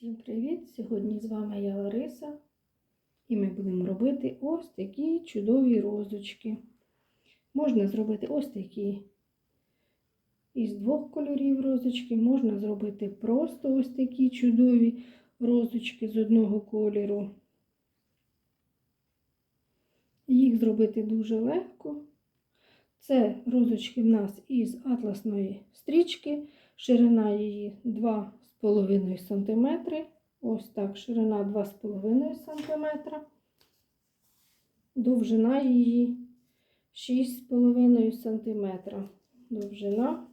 Всім привіт! Сьогодні з вами я Лариса, і ми будемо робити ось такі чудові розочки. Можна зробити ось такі із двох кольорів розочки, можна зробити просто ось такі чудові розочки з одного кольору. Їх зробити дуже легко. Це розочки в нас із атласної стрічки, ширина її 2,5 см. Ось так, ширина 2,5 см. Довжина її 6,5 см. Довжина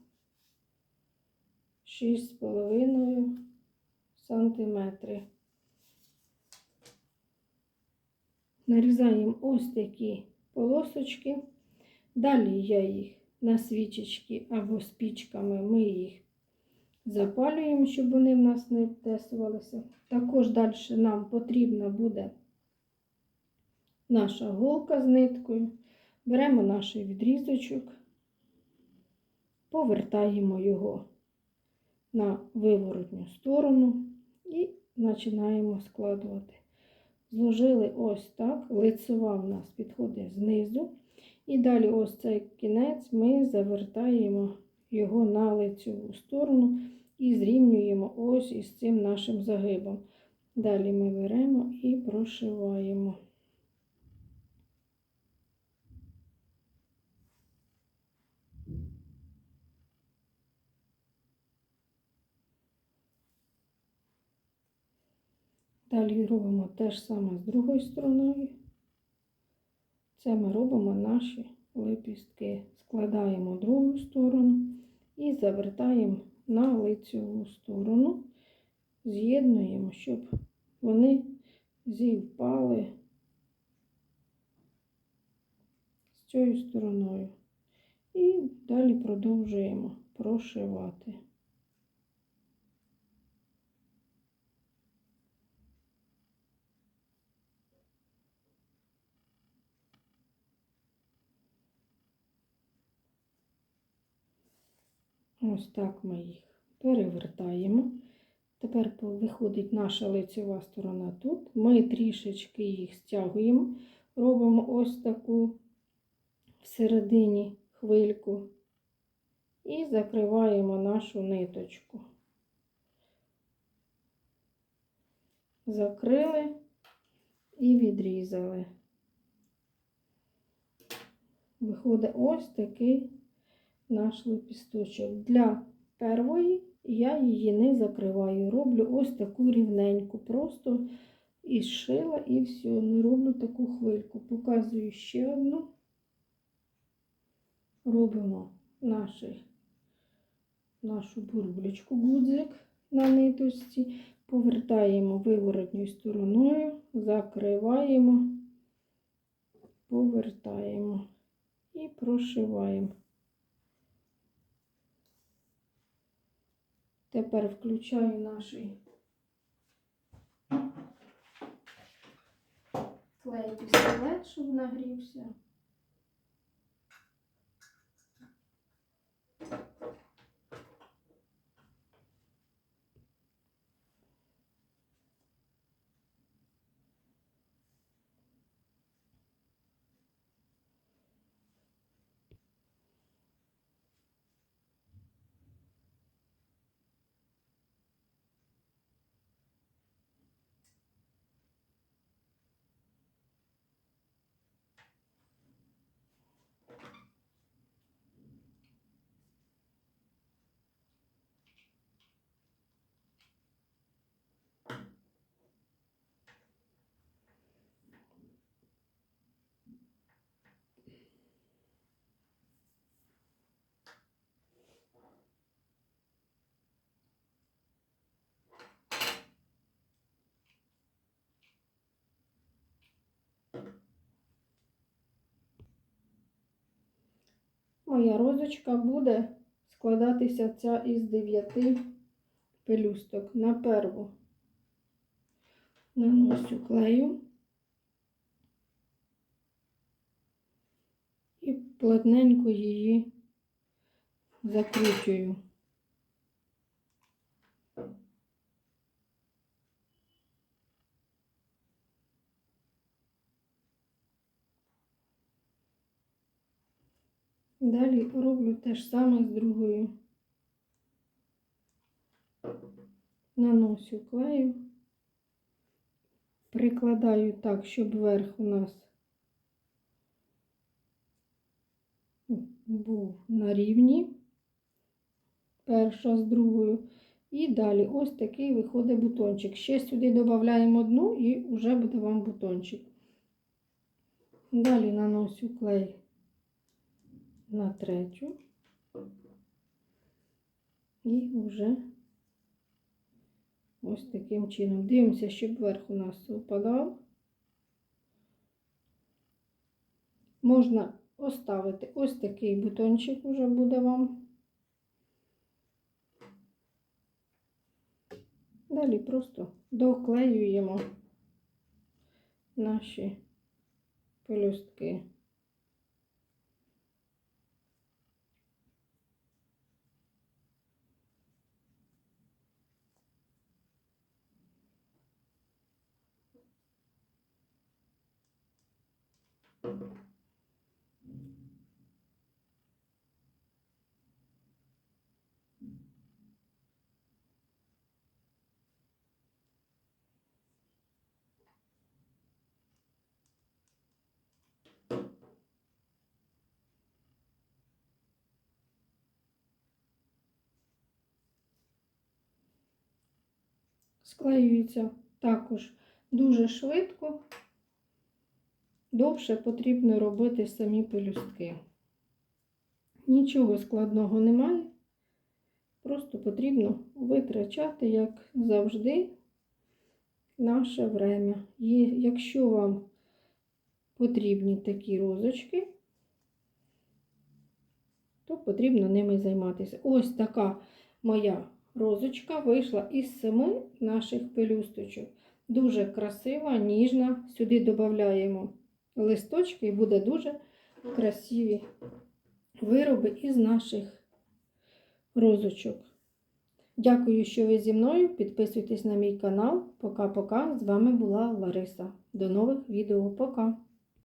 6,5 см. Нарізаємо ось такі полосочки. Далі я їх на свічечки або спічками ми їх запалюємо, щоб вони в нас не тесувалися. Також далі нам потрібна буде наша голка з ниткою. Беремо наш відрізочок, повертаємо його на виворотню сторону і починаємо складувати. Зложили ось так, лицева в нас підходить знизу. І далі ось цей кінець ми завертаємо його на лицеву сторону і зрівнюємо ось із цим нашим загибом. Далі ми беремо і прошиваємо. Далі робимо те ж саме з другою стороною. Це ми робимо наші лепістки. Складаємо другу сторону і завертаємо на лицеву сторону, з'єднуємо, щоб вони зівпали з цією стороною. І далі продовжуємо прошивати. Ось так ми їх перевертаємо. Тепер виходить наша лицева сторона тут. Ми трішечки їх стягуємо, робимо ось таку всередині хвильку і закриваємо нашу ниточку. Закрили і відрізали. Виходить ось такий наш лепісточок. Для першої я її не закриваю. Роблю ось таку рівненьку, просто і шила, і все. Не роблю таку хвильку. Показую ще одну. Робимо наші, нашу бурбулечку гудзик на ниточці, повертаємо виворотньою стороною, закриваємо, повертаємо і прошиваємо. Тепер включаю наш клей пістолет, щоб нагрівся. Моя розочка буде складатися ця із дев'яти пелюсток. На перву наношу клею і плотненько її закручую. Далі роблю те ж саме з другою. Наносю клею, прикладаю так, щоб верх у нас був на рівні, перша з другою. І далі ось такий виходить бутончик. Ще сюди додаємо одну і вже буде вам бутончик. Далі наносю клей на третю. І вже ось таким чином. Дивимося, щоб верх у нас совпадав. Можна оставити ось такий бутончик уже буде вам. Далі просто доклеюємо наші пелюстки. Склеюється також дуже швидко. Довше потрібно робити самі пелюстки. Нічого складного немає. Просто потрібно витрачати, як завжди, наше время. І якщо вам потрібні такі розочки, то потрібно ними займатися. Ось така моя розочка вийшла із семи наших пелюсточок. Дуже красива, ніжна. Сюди додаємо листочки і буде дуже красиві вироби із наших розочок. Дякую, що ви зі мною. Підписуйтесь на мій канал. Пока-пока. З вами була Лариса. До нових відео. Пока!